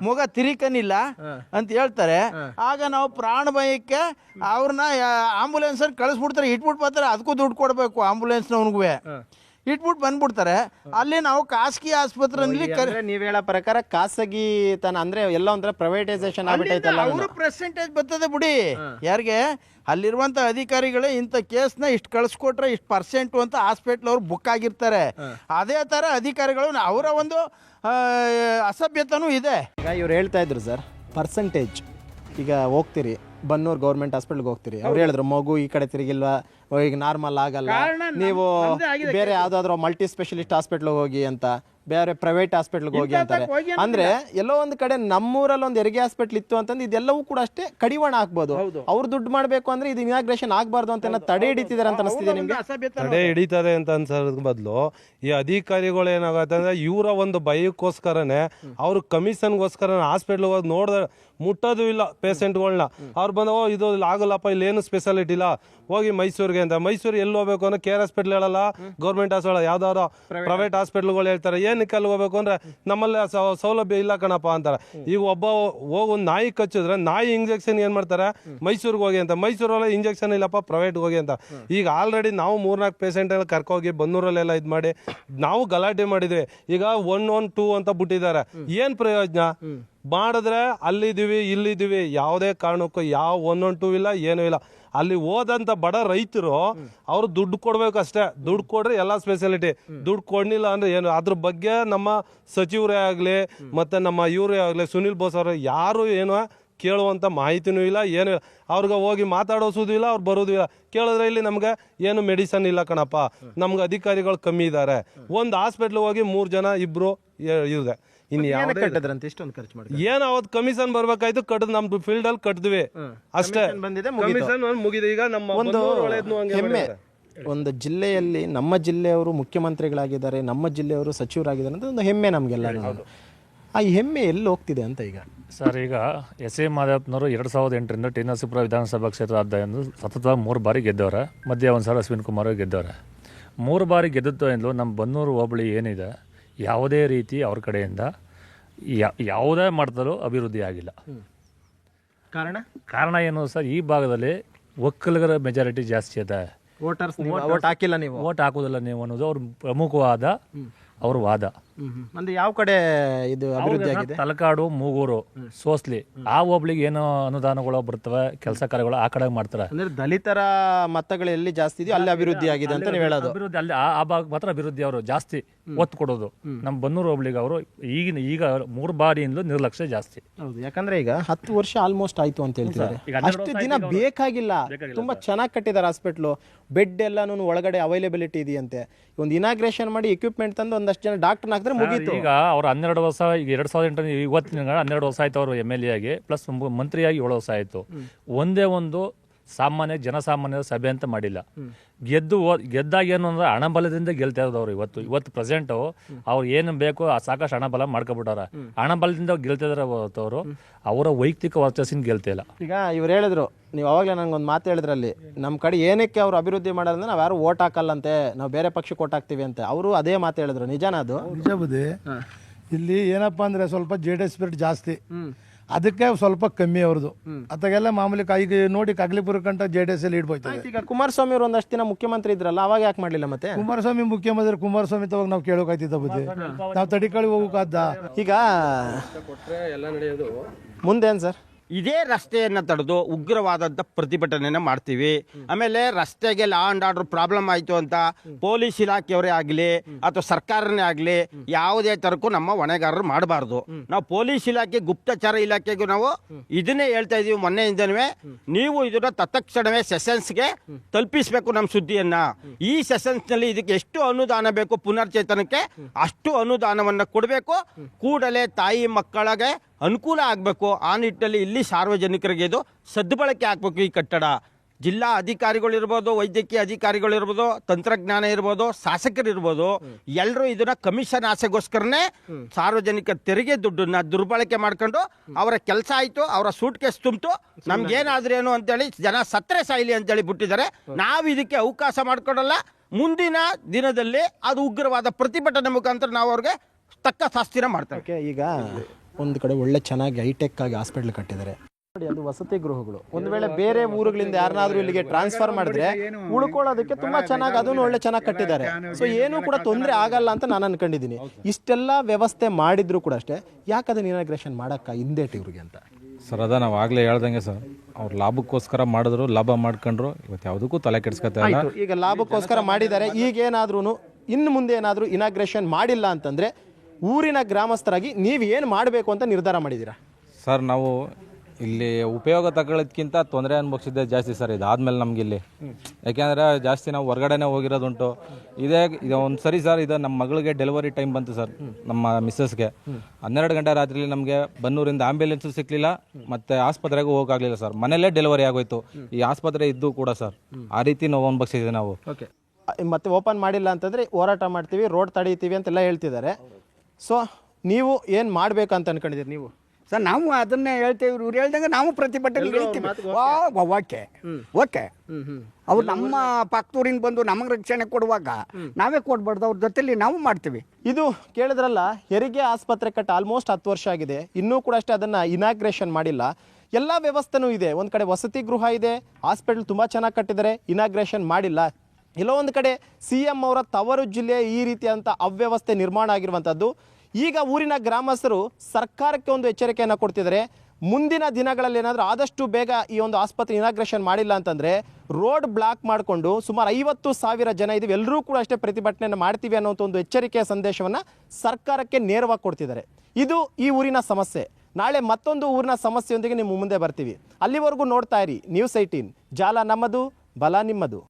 ಮಗ ತಿರಿಕನಿಲ್ಲ ಅಂತ ಹೇಳ್ತಾರೆ. ಆಗ ನಾವು ಪ್ರಾಣ ಭಯಕ್ಕೆ ಅವ್ರನ್ನ ಆಂಬುಲೆನ್ಸ್ ಕಳಿಸ್ಬಿಡ್ತಾರೆ ಇಟ್ಬಿಟ್ಟು ಬರ್ತಾರೆ ಅದಕ್ಕೂ ದುಡ್ಡು ಕೊಡಬೇಕು ಆಂಬುಲೆನ್ಸ್ನವ್ನಿಗೂ ಇಟ್ಬಿಟ್ಟು ಬಂದ್ಬಿಡ್ತಾರೆ. ಅಲ್ಲಿ ನಾವು ಖಾಸಗಿ ಆಸ್ಪತ್ರೆಯಲ್ಲಿ ಅಂದ್ರೆ ನೀವ್ ಹೇಳೋ ಪ್ರಕಾರ ಖಾಸಗಿ ತನ ಅಂದ್ರೆ ಎಲ್ಲ ಒಂಥರ ಪ್ರೈವೇಟೈಸೇಷನ್ ಆಗ್ಬಿಟ್ಟೈತಲ್ಲ ಅವರು ಪರ್ಸೆಂಟೇಜ್ ಬರ್ತದೆ ಬಿಡಿ. ಯಾರಿಗೆ? ಅಲ್ಲಿರುವಂತ ಅಧಿಕಾರಿಗಳು ಇಂಥ ಕೇಸ್ನ ಇಷ್ಟು ಕಳಿಸ್ಕೊಟ್ರೆ ಇಷ್ಟು ಪರ್ಸೆಂಟು ಅಂತ ಹಾಸ್ಪಿಟ್ಲ್ ಅವ್ರು ಬುಕ್ ಆಗಿರ್ತಾರೆ. ಅದೇ ತರ ಅಧಿಕಾರಿಗಳು ಅವರ ಒಂದು ಆ, ಅಸಭ್ಯತನೂ ಇದೆ. ಈಗ ಇವ್ರು ಹೇಳ್ತಾ ಇದ್ರು ಸರ್ ಪರ್ಸೆಂಟೇಜ್ ಈಗ ಹೋಗ್ತೀರಿ. ಬನ್ನೂರ್ ಗೌರ್ಮೆಂಟ್ ಹಾಸ್ಪಿಟಲ್ಗೆ ಹೋಗ್ತೀರಿ. ಅವ್ರು ಹೇಳಿದ್ರು ಮಗು ಈ ಕಡೆ ತಿರುಗಿಲ್ವಾ? ಈಗ ನಾರ್ಮಲ್ ಆಗಲ್ಲ. ನೀವು ಬೇರೆ ಯಾವ್ದಾದ್ರು ಮಲ್ಟಿ ಸ್ಪೆಷಲಿಸ್ಟ್ ಹಾಸ್ಪಿಟ್ಲ್ಗೆ ಹೋಗಿ ಅಂತ. ಬೇರೆ ಪ್ರೈವೇಟ್ ಹಾಸ್ಪಿಟ್ಲ್ಗೆ ಹೋಗಿ ಅಂತಾರೆ. ಅಂದ್ರೆ ಎಲ್ಲೋ ಒಂದ್ ಕಡೆ ನಮ್ಮೂರಲ್ಲಿ ಒಂದು ಹೆರಿಗೆ ಹಾಸ್ಪಿಟ್ಲ್ ಇತ್ತು ಅಂತಂದ್ರೆ ಇದೆಲ್ಲವೂ ಕೂಡ ಅಷ್ಟೇ ಕಡಿವಾಣ ಹಾಕ್ಬೋದು. ಅವ್ರು ದುಡ್ಡು ಮಾಡ್ಬೇಕು ಅಂದ್ರೆ ಇದು ಇನಾಗ್ರೇಷನ್ ಆಗ್ಬಾರ್ದು ಅಂತ ತಡೆ ಹಿಡಿತಿದಾರೆ ಅಂತ ಅನಿಸ್ತಿದೆ ನಿಮ್ಗೆ? ತಡೆ ಹಿಡಿತದೆ ಅಂತ ಅನ್ಸೋದ್ ಬದಲು ಈ ಅಧಿಕಾರಿಗಳು ಏನಾಗುತ್ತೆ ಅಂದ್ರೆ ಇವರ ಒಂದು ಭಯಕ್ಕೋಸ್ಕರನೇ ಅವ್ರ ಕಮಿಷನ್ಗೋಸ್ಕರ ಹಾಸ್ಪಿಟ್ಲ್ ಹೋಗಿ ನೋಡ್ದ ಮುಟ್ಟೋದು ಇಲ್ಲ ಪೇಷಂಟ್ಗಳನ್ನ ಅವ್ರು ಬಂದ ಓ ಇದು ಇಲ್ಲಿ ಆಗಲ್ಲಪ್ಪ ಇಲ್ಲಿ ಏನು ಸ್ಪೆಷಾಲಿಟಿ ಇಲ್ಲ. ಹೋಗಿ ಮೈಸೂರಿಗೆ ಅಂತ. ಮೈಸೂರು ಎಲ್ಲಿ ಹೋಗ್ಬೇಕು ಅಂದ್ರೆ ಕೆ ಆರ್ ಹಾಸ್ಪಿಟ್ಲ್ ಹೇಳಲ್ಲ ಗೌರ್ಮೆಂಟ್ ಹಾಸ್ಪಿಟಲ್ ಯಾವ್ದಾದ್ರು ಪ್ರೈವೇಟ್ ಹಾಸ್ಪಿಟ್ಲ್ಗಳು ಹೇಳ್ತಾರೆ. ಅಲ್ಲಿ ಹೋಗ್ಬೇಕು ಅಂದ್ರೆ ನಮ್ಮಲ್ಲಿ ಸೌಲಭ್ಯ ಇಲ್ಲ ಕಣಪ್ಪ ಅಂತಾರೆ. ಈಗ ಒಬ್ಬ ಹೋಗಿ ನಾಯಿ ಕಚ್ಚಿದ್ರೆ ನಾಯಿ ಇಂಜೆಕ್ಷನ್ ಏನ್ ಮಾಡ್ತಾರೆ? ಮೈಸೂರಿಗೆ ಹೋಗಿ ಅಂತ. ಮೈಸೂರಲ್ಲಿ ಇಂಜೆಕ್ಷನ್ ಇಲ್ಲಪ್ಪ ಪ್ರೈವೇಟ್ ಹೋಗಿ ಅಂತ. ಈಗ ಆಲ್ರೆಡಿ ನಾವು ಮೂರ್ನಾಲ್ಕು ಪೇಷಂಟ್ ಎಲ್ಲ ಕರ್ಕೋಗಿ ಬನ್ನೂರಲ್ಲೆಲ್ಲ ಇದು ಮಾಡಿ, ನಾವು ಗಲಾಟೆ ಮಾಡಿದ್ವಿ. ಈಗ ಒನ್ ಒನ್ ಟೂ ಅಂತ ಬಿಟ್ಟಿದ್ದಾರೆ. ಏನ್ ಪ್ರಯೋಜನ? ಮಾಡಿದ್ರೆ ಅಲ್ಲಿದ್ದೀವಿ, ಇಲ್ಲಿದ್ದೀವಿ, ಯಾವುದೇ ಕಾರಣಕ್ಕೂ ಯಾವ ಒನ್ ಟೂ ಇಲ್ಲ, ಏನೂ ಇಲ್ಲ. ಅಲ್ಲಿ ಹೋದಂಥ ಬಡ ರೈತರು ಅವ್ರು ದುಡ್ಡು ಕೊಡಬೇಕಷ್ಟೇ ದುಡ್ಡು ಕೊಡ್ರೆ ಎಲ್ಲ ಸ್ಪೆಷಾಲಿಟಿ ದುಡ್ಡು ಕೊಡ್ಲಿಲ್ಲ ಅಂದ್ರೆ ಏನು? ಅದ್ರ ಬಗ್ಗೆ ನಮ್ಮ ಸಚಿವರೇ ಆಗಲಿ, ಮತ್ತೆ ನಮ್ಮ ಇವರೇ ಆಗಲಿ, ಸುನಿಲ್ ಬೋಸ್ ಅವರು ಯಾರು ಏನು ಕೇಳುವಂಥ ಮಾಹಿತಿನೂ ಇಲ್ಲ, ಏನು ಇಲ್ಲ. ಅವ್ರಿಗೆ ಹೋಗಿ ಮಾತಾಡೋಸೋದು ಇಲ್ಲ, ಅವ್ರು ಬರೋದು ಇಲ್ಲ. ಕೇಳಿದ್ರೆ ಇಲ್ಲಿ ನಮ್ಗೆ ಏನು ಮೆಡಿಸನ್ ಇಲ್ಲ ಕಣಪ್ಪ. ನಮ್ಗೆ ಅಧಿಕಾರಿಗಳು ಕಮ್ಮಿ ಇದ್ದಾರೆ. ಒಂದು ಹಾಸ್ಪಿಟ್ಲ್ ಹೋಗಿ ಮೂರು ಜನ ಇಬ್ಬರು ಇದೆ ಇನ್ನು ಏನಕ್ಕೆ ಯಾವುದೇ ಇಷ್ಟೊಂದು ಖರ್ಚು ಮಾಡಿ ಏನು ಅವತ್ತು ಕಮಿಷನ್ ಬರ್ಬೇಕಾಯ್ತು ಕಟ್ಟದ್ ನಮ್ದು ಫೀಲ್ಡ್ ಅಲ್ಲಿ ಕಟ್ಟದ್ವಿ ಅಷ್ಟೇ. ಬಂದಿದೆ, ಕಮಿಷನ್ ಮುಗಿದೆ ಈಗ ನಮ್ಮ ಒಂದು ಹೆಮ್ಮೆ. ಒಂದು ಜಿಲ್ಲೆಯಲ್ಲಿ ನಮ್ಮ ಜಿಲ್ಲೆಯವರು ಮುಖ್ಯಮಂತ್ರಿಗಳಾಗಿದ್ದಾರೆ ನಮ್ಮ ಜಿಲ್ಲೆಯವರು ಸಚಿವರಾಗಿದ್ದಾರೆ ಅಂತ ಒಂದು ಹೆಮ್ಮೆ ನಮಗೆಲ್ಲ. ಆ ಹೆಮ್ಮೆ ಎಲ್ಲಿ ಹೋಗ್ತಿದೆ ಅಂತ ಈಗ? ಸರ್ ಈಗ ಎಸ್ ಎ ಮಾದೇವಪ್ಪನವರು ಎರಡು ಸಾವಿರದ ಎಂಟರಿಂದ ಟಿ ನರಸೀಪುರ ವಿಧಾನಸಭಾ ಕ್ಷೇತ್ರ ಅಧ್ಯಯನ ಸತತವಾಗಿ ಮೂರು ಬಾರಿ ಗೆದ್ದವ್ರೆ. ಮಧ್ಯೆ ಒಂದು ಸಲ ಅಶ್ವಿನ್ ಕುಮಾರ್ ಗೆದ್ದವ್ರೆ. ಮೂರು ಬಾರಿ ಗೆದ್ದಿದ್ದೋ ನಮ್ಮ ಬನ್ನೂರು ಹೋಬಳಿ ಏನಿದೆ ಯಾವುದೇ ರೀತಿ ಅವ್ರ ಕಡೆಯಿಂದ ಯಾವುದೇ ಮಟ್ಟದಲ್ಲೂ ಅಭಿವೃದ್ಧಿ ಆಗಿಲ್ಲ. ಕಾರಣ? ಕಾರಣ ಏನು ಸರ್ ಈ ಭಾಗದಲ್ಲಿ ಒಕ್ಕಲಿಗರ ಮೆಜಾರಿಟಿ ಜಾಸ್ತಿ ಅದ ವೋಟರ್ಸ್ ವೋಟ್ ಹಾಕಿಲ್ಲ ನೀವು. ಓಟ್ ಹಾಕೋದಿಲ್ಲ ನೀವು ಅನ್ನೋದು ಅವ್ರ ಪ್ರಮುಖವಾದ ಅವ್ರ ವಾದ. ಅಂದ್ರೆ ಯಾವ ಕಡೆ ಇದು ಅಭಿವೃದ್ಧಿ ಆಗಿದೆ? ತಲಕಾಡು ಮೂಗೂರು ಸೋಸ್ಲಿ. ಆ ಹೋಬ್ಳಿಗೆ ಏನೋ ಅನುದಾನಗಳು ಬರ್ತವೆ ಕೆಲಸ ಕಾರ್ಯಗಳು ಆ ಕಡೆ ಮಾಡ್ತಾರೆ. ಅಂದ್ರೆ ದಲಿತರ ಮತಗಳು ಎಲ್ಲಿ ಜಾಸ್ತಿ ಇದೆಯೋ ಅಲ್ಲಿ ಅಭಿವೃದ್ಧಿ ಆಗಿದೆ ಅಂತ ನೀವು ಹೇಳೋದು. ಅಭಿವೃದ್ಧಿ ಅಲ್ಲಿ ಆ ಭಾಗ ಮಾತ್ರ ಅಭಿವೃದ್ಧಿ ಅವರು ಜಾಸ್ತಿ ಒತ್ತು ಕೊಡೋದು. ನಮ್ಮ ಬನ್ನೂರು ಹೋಬ್ಳಿಗೆ ಅವರು ಈಗಿನ ಈಗ ಮೂರು ಬಾರಿಯಿಂದಲೂ ನಿರ್ಲಕ್ಷ್ಯ ಜಾಸ್ತಿ. ಹೌದು. ಯಾಕಂದ್ರೆ ಈಗ ಹತ್ತು ವರ್ಷ ಆಲ್ಮೋಸ್ಟ್ ಆಯ್ತು ಅಂತ ಹೇಳ್ತಿದ್ದಾರೆ. ಅಷ್ಟು ದಿನ ಬೇಕಾಗಿಲ್ಲ. ತುಂಬಾ ಚೆನ್ನಾಗಿ ಕಟ್ಟಿದ್ದಾರೆ ಹಾಸ್ಪಿಟ್ಲು ಬೆಡ್ ಎಲ್ಲಾನು ಒಳಗಡೆ ಅವೈಲೇಬಿಲಿಟಿ ಇದೆಯಂತೆ. ಒಂದು ಇನಾಗ್ರೇಷನ್ ಮಾಡಿ ಎಕ್ವಿಪ್ಮೆಂಟ್ ತಂದು ಒಂದಷ್ಟು ಜನ ಡಾಕ್ಟರ್ ಹಾಕಿದ್ರೆ ಮುಗೀತು. ಈಗ ಅವ್ರು ಹನ್ನೆರಡು ವರ್ಷ ಈಗ ಎರಡು ಸಾವಿರದ ಎಂಟು ಇವತ್ತಿನ ಹನ್ನೆರಡು ವರ್ಷ ಆಯ್ತು ಅವರು ಎಂ ಎಲ್ ಎ ಆಗಿ ಪ್ಲಸ್ ಮಂತ್ರಿಯಾಗಿ ಏಳು ವರ್ಷ ಆಯ್ತು. ಒಂದೇ ಒಂದು ಸಾಮಾನ್ಯ ಜನಸಾಮಾನ್ಯರ ಸಭೆ ಅಂತ ಮಾಡಿಲ್ಲ. ಗೆದ್ದು ಗೆದ್ದಾಗ ಏನು ಅಂದ್ರೆ ಹಣಬಲದಿಂದ ಗೆಲ್ತಾ ಇರೋದು ಅವ್ರು ಇವತ್ತು ಇವತ್ತು ಪ್ರೆಸೆಂಟು ಅವ್ರು ಏನು ಬೇಕೋ ಆ ಸಾಕಷ್ಟು ಹಣಬಲ ಮಾಡ್ಕೊಬಿಟ್ಟಾರ. ಹಣಬಲದಿಂದ ಗೆಲ್ತಾ ಇದಾರೆ ಅವರು ಅವರ ವೈಯಕ್ತಿಕ ವರ್ಚಸ್ಸಿನ ಗೆಲ್ತಾ ಇಲ್ಲ. ಈಗ ಇವ್ರು ಹೇಳಿದ್ರು ನೀವು ಅವಾಗಲೇ ಒಂದು ಮಾತು ಹೇಳಿದ್ರಲ್ಲಿ ನಮ್ಮ ಕಡೆ ಏನಕ್ಕೆ ಅವ್ರು ಅಭಿವೃದ್ಧಿ ಮಾಡೋದಂದ್ರೆ ನಾವು ಯಾರು ಓಟ್ ಹಾಕಲ್ಲಂತೆ ನಾವು ಬೇರೆ ಪಕ್ಷಕ್ಕೆ ಓಟ್ ಹಾಕ್ತೀವಿ ಅಂತ. ಅವರು ಅದೇ ಮಾತು ಹೇಳಿದ್ರು. ನಿಜಾನ ಅದು? ನಿಜ ಬುದ್ಧಿ. ಇಲ್ಲಿ ಏನಪ್ಪ ಅಂದ್ರೆ ಸ್ವಲ್ಪ ಜೆ ಡಿ ಎಸ್ ಜಾಸ್ತಿ. ಅದಕ್ಕೆ ಸ್ವಲ್ಪ ಕಮ್ಮಿ ಅವ್ರದ್ದು. ಅತ್ತಾಗೆಲ್ಲ ಮಾಮೂಲಿ ಕಾ- ಈಗ ನೋಡಿ ಕಗ್ಲಿಪುರ ಕಂಟ ಜೆ ಡಿ ಎಸ್ ಅಲ್ಲಿ ಇಡ್ಬೋಯ್ತದೆ. ಈಗ ಕುಮಾರಸ್ವಾಮಿ ಅವರು ಒಂದಷ್ಟು ದಿನ ಮುಖ್ಯಮಂತ್ರಿ ಇದ್ರಲ್ಲ ಅವಾಗ ಯಾಕೆ ಮಾಡಲಿಲ್ಲ ಮತ್ತೆ? ಕುಮಾರಸ್ವಾಮಿ ಮುಖ್ಯಮಂತ್ರಿ ಕುಮಾರಸ್ವಾಮಿ ತವಾಗ ನಾವು ಕೇಳೋಕಾಯ್ತಿದ್ದ ಬುದ್ಧಿ. ನಾವು ತಡಿಕಳಿ ಹೋಗಕ್ಕಾದ್ದ ಈಗ ಮುಂದೇನು ಸರ್? ಇದೇ ರಸ್ತೆಯನ್ನು ತಡೆದು ಉಗ್ರವಾದಂಥ ಪ್ರತಿಭಟನೆಯನ್ನು ಮಾಡ್ತೀವಿ. ಆಮೇಲೆ ರಸ್ತೆಗೆ ಲಾ ಅಂಡ್ ಆರ್ಡರ್ ಪ್ರಾಬ್ಲಮ್ ಆಯಿತು ಅಂತ ಪೊಲೀಸ್ ಇಲಾಖೆಯವರೇ ಆಗಲಿ ಅಥವಾ ಸರ್ಕಾರನೇ ಆಗಲಿ ಯಾವುದೇ ಥರಕ್ಕೂ ನಮ್ಮ ಹೊಣೆಗಾರರು ಮಾಡಬಾರ್ದು. ನಾವು ಪೊಲೀಸ್ ಇಲಾಖೆ ಗುಪ್ತಚರ ಇಲಾಖೆಗೂ ನಾವು ಇದನ್ನೇ ಹೇಳ್ತಾ ಇದೀವಿ ಮೊನ್ನೆಯಿಂದನೂ. ನೀವು ಇದನ್ನು ತತ್ಕ್ಷಣವೇ ಸೆಷನ್ಸ್ಗೆ ತಲುಪಿಸಬೇಕು ನಮ್ಮ ಸುದ್ದಿಯನ್ನು. ಈ ಸೆಷನ್ಸ್ನಲ್ಲಿ ಇದಕ್ಕೆ ಎಷ್ಟು ಅನುದಾನ ಬೇಕು ಪುನರ್ಚೇತನಕ್ಕೆ ಅಷ್ಟು ಅನುದಾನವನ್ನು ಕೊಡಬೇಕು. ಕೂಡಲೇ ತಾಯಿ ಮಕ್ಕಳಿಗೆ ಅನುಕೂಲ ಆಗಬೇಕು. ಆ ನಿಟ್ಟಿನಲ್ಲಿ ಇಲ್ಲಿ ಸಾರ್ವಜನಿಕರಿಗೆ ಇದು ಸದ್ಬಳಕೆ ಆಗಬೇಕು ಈ ಕಟ್ಟಡ. ಜಿಲ್ಲಾ ಅಧಿಕಾರಿಗಳಿರ್ಬೋದು ವೈದ್ಯಕೀಯ ಅಧಿಕಾರಿಗಳಿರ್ಬೋದು ತಂತ್ರಜ್ಞಾನ ಇರ್ಬೋದು ಶಾಸಕರಿರ್ಬೋದು ಎಲ್ಲರೂ ಇದನ್ನ ಕಮಿಷನ್ ಆಸೆಗೋಸ್ಕರನೇ ಸಾರ್ವಜನಿಕ ತೆರಿಗೆ ದುಡ್ಡನ್ನ ದುರ್ಬಳಕೆ ಮಾಡ್ಕೊಂಡು ಅವರ ಕೆಲಸ ಆಯಿತು ಅವರ ಸೂಟ್ ಕೇಸ್ ತುಂಬಿತು ನಮ್ಗೇನಾದ್ರೇನು ಅಂತೇಳಿ ಜನ ಸತ್ರೆ ಸಾಯಿಲಿ ಅಂತೇಳಿ ಬಿಟ್ಟಿದ್ದಾರೆ. ನಾವು ಇದಕ್ಕೆ ಅವಕಾಶ ಮಾಡ್ಕೊಡಲ್ಲ. ಮುಂದಿನ ದಿನದಲ್ಲಿ ಅದು ಉಗ್ರವಾದ ಪ್ರತಿಭಟನೆ ಮುಖಾಂತರ ನಾವು ಅವ್ರಿಗೆ ತಕ್ಕ ಶಾಸ್ತಿನ ಮಾಡ್ತೇವೆ. ಈಗ ಒಂದು ಕಡೆ ಒಳ್ಳೆ ಚೆನ್ನಾಗಿ ಹೈಟೆಕ್ ಆಗಿ ಹಾಸ್ಪಿಟ್ಲ್ ಕಟ್ಟಿದ್ದಾರೆ. ನೋಡಿ ಅದು ವಸತಿ ಗೃಹಗಳು. ಒಂದು ವೇಳೆ ಬೇರೆ ಊರುಗಳಿಂದ ಯಾರನ್ನಾದ್ರೂ ಇಲ್ಲಿಗೆ ಟ್ರಾನ್ಸ್ಫರ್ ಮಾಡಿದ್ರೆ ಉಳ್ಕೊಳ್ಳೋದಕ್ಕೆ ತುಂಬಾ ಚೆನ್ನಾಗಿ ಅದನ್ನು ಒಳ್ಳೆ ಚೆನ್ನಾಗಿ ಕಟ್ಟಿದ್ದಾರೆ. ಸೊ ಏನೂ ಕೂಡ ತೊಂದರೆ ಆಗಲ್ಲ ಅಂತ ನಾನು ಅನ್ಕೊಂಡಿದ್ದೀನಿ. ಇಷ್ಟೆಲ್ಲ ವ್ಯವಸ್ಥೆ ಮಾಡಿದ್ರು ಕೂಡ ಅಷ್ಟೇ. ಯಾಕೆ ಅದನ್ನ ಇನಾಗ್ರೇಷನ್ ಮಾಡಕ್ಕ ಹಿಂದೇಟ್ ಇವ್ರಿಗೆ ಅಂತ? ಸರ್ ಅದ ನಾವು ಆಗಲೇ ಹೇಳ್ದಂಗೆ ಸರ್ ಅವ್ರು ಲಾಭಕ್ಕೋಸ್ಕರ ಮಾಡಿದ್ರು ಲಾಭ ಮಾಡ್ಕೊಂಡ್ರು ಇವತ್ತು ಯಾವುದಕ್ಕೂ ತಲೆ ಕೆಡಿಸ್ಕೊತಾ ಇಲ್ಲ. ಈಗ ಲಾಭಕ್ಕೋಸ್ಕರ ಮಾಡಿದ್ದಾರೆ ಈಗ ಏನಾದ್ರೂ ಇನ್ನು ಮುಂದೆ ಏನಾದರೂ ಇನಾಗ್ರೇಷನ್ ಮಾಡಿಲ್ಲ ಅಂತಂದ್ರೆ ಊರಿನ ಗ್ರಾಮಸ್ಥರಾಗಿ ನೀವು ಏನು ಮಾಡಬೇಕು ಅಂತ ನಿರ್ಧಾರ ಮಾಡಿದ್ದೀರಾ? ಸರ್ ನಾವು ಇಲ್ಲಿ ಉಪಯೋಗ ತಗೊಳ್ಳೋದ್ಕಿಂತ ತೊಂದರೆ ಅನುಭವಿಸಿದ್ದೆ ಜಾಸ್ತಿ ಸರ್ ಇದಾದ್ಮೇಲೆ ನಮ್ಗೆ ಇಲ್ಲಿ ಯಾಕೆಂದರೆ ಜಾಸ್ತಿ ನಾವು ಹೊರಗಡೆನೇ ಹೋಗಿರೋದುಂಟು. ಇದೇ ಇದು ಒಂದು ಸರಿ ಸರ್ ಇದು ನಮ್ಮ ಮಗಳಿಗೆ ಡೆಲಿವರಿ ಟೈಮ್ ಬಂತು ಸರ್ ನಮ್ಮ ಮಿಸ್ಸಸ್ಗೆ ಹನ್ನೆರಡು ಗಂಟೆ ರಾತ್ರಿಯಲ್ಲಿ ನಮಗೆ ಬನ್ನೂರಿಂದ ಆಂಬ್ಯುಲೆನ್ಸು ಸಿಕ್ಕಲಿಲ್ಲ ಮತ್ತೆ ಆಸ್ಪತ್ರೆಗೂ ಹೋಗಾಗಲಿಲ್ಲ ಸರ್. ಮನೆಯಲ್ಲೇ ಡೆಲಿವರಿ ಆಗೋಯ್ತು. ಈ ಆಸ್ಪತ್ರೆ ಇದ್ದು ಕೂಡ ಸರ್ ಆ ರೀತಿ ನಾವು ಅನುಭವಿಸಿದ್ದೆ ನಾವು. ಓಕೆ. ಮತ್ತೆ ಓಪನ್ ಮಾಡಿಲ್ಲ ಅಂತಂದರೆ ಹೋರಾಟ ಮಾಡ್ತೀವಿ ರೋಡ್ ತಡೀತೀವಿ ಅಂತೆಲ್ಲ ಹೇಳ್ತಿದ್ದಾರೆ. ಸೊ ನೀವು ಏನು ಮಾಡ್ಬೇಕಂತ ಅಂತ ಅನ್ಕೊಂಡಿದ್ದೀರಿ ನೀವು? ಸರ್ ನಾವು ಅದನ್ನೇ ಹೇಳ್ತೇವೆ ಇವ್ರು ಹೇಳ್ದಂಗೆ ನಾವು ಪ್ರತಿಭಟನೆ ಹೇಳ್ತೀವಿ. ಓಕೆ. ಓಕೆ. ಅವ್ರು ನಮ್ಮ ಪಕ್ಕದೂರಿಂದ ಬಂದು ನಮಗೆ ರಕ್ಷಣೆ ಕೊಡುವಾಗ ನಾವೇ ಕೊಡ್ಬಾರ್ದು ಅವ್ರ ಜೊತೆಯಲ್ಲಿ ನಾವು ಮಾಡ್ತೀವಿ. ಇದು ಕೇಳಿದ್ರಲ್ಲ ಹೆರಿಗೆ ಆಸ್ಪತ್ರೆ ಕಟ್ಟ ಆಲ್ಮೋಸ್ಟ್ ಹತ್ತು ವರ್ಷ ಆಗಿದೆ. ಇನ್ನೂ ಕೂಡ ಅಷ್ಟೇ ಅದನ್ನು ಇನಾಗ್ರೇಷನ್ ಮಾಡಿಲ್ಲ. ಎಲ್ಲ ವ್ಯವಸ್ಥೆನೂ ಇದೆ. ಒಂದು ಕಡೆ ವಸತಿ ಗೃಹ ಇದೆ. ಹಾಸ್ಪಿಟಲ್ ತುಂಬ ಚೆನ್ನಾಗಿ ಕಟ್ಟಿದ್ದಾರೆ. ಇನಾಗ್ರೇಷನ್ ಮಾಡಿಲ್ಲ. ಎಲ್ಲೋ ಒಂದು ಕಡೆ ಸಿ ಎಂ ಅವರ ತವರು ಜಿಲ್ಲೆ ಈ ರೀತಿಯಾದಂಥ ಅವ್ಯವಸ್ಥೆ ನಿರ್ಮಾಣ ಆಗಿರುವಂಥದ್ದು ಈಗ ಊರಿನ ಗ್ರಾಮಸ್ಥರು ಸರ್ಕಾರಕ್ಕೆ ಒಂದು ಎಚ್ಚರಿಕೆಯನ್ನು ಕೊಡ್ತಿದ್ದಾರೆ. ಮುಂದಿನ ದಿನಗಳಲ್ಲಿ ಏನಾದರೂ ಆದಷ್ಟು ಬೇಗ ಈ ಒಂದು ಆಸ್ಪತ್ರೆ ಇನಾಗ್ರೇಷನ್ ಮಾಡಿಲ್ಲ ಅಂತಂದರೆ ರೋಡ್ ಬ್ಲಾಕ್ ಮಾಡಿಕೊಂಡು ಸುಮಾರು ಐವತ್ತು ಸಾವಿರ ಜನ ಇದ್ದೀವಿ ಎಲ್ಲರೂ ಕೂಡ ಅಷ್ಟೇ ಪ್ರತಿಭಟನೆಯನ್ನು ಮಾಡ್ತೀವಿ ಅನ್ನೋಂಥ ಒಂದು ಎಚ್ಚರಿಕೆಯ ಸಂದೇಶವನ್ನು ಸರ್ಕಾರಕ್ಕೆ ನೇರವಾಗಿ ಕೊಡ್ತಿದ್ದಾರೆ. ಇದು ಈ ಊರಿನ ಸಮಸ್ಯೆ. ನಾಳೆ ಮತ್ತೊಂದು ಊರಿನ ಸಮಸ್ಯೆಯೊಂದಿಗೆ ನಿಮ್ಮ ಮುಂದೆ ಬರ್ತೀವಿ. ಅಲ್ಲಿವರೆಗೂ ನೋಡ್ತಾ ಇರಿ. ನ್ಯೂಸ್ ಏಯ್ಟೀನ್ ಜಾಲ ನಮ್ಮದು, ಬಲ ನಿಮ್ಮದು.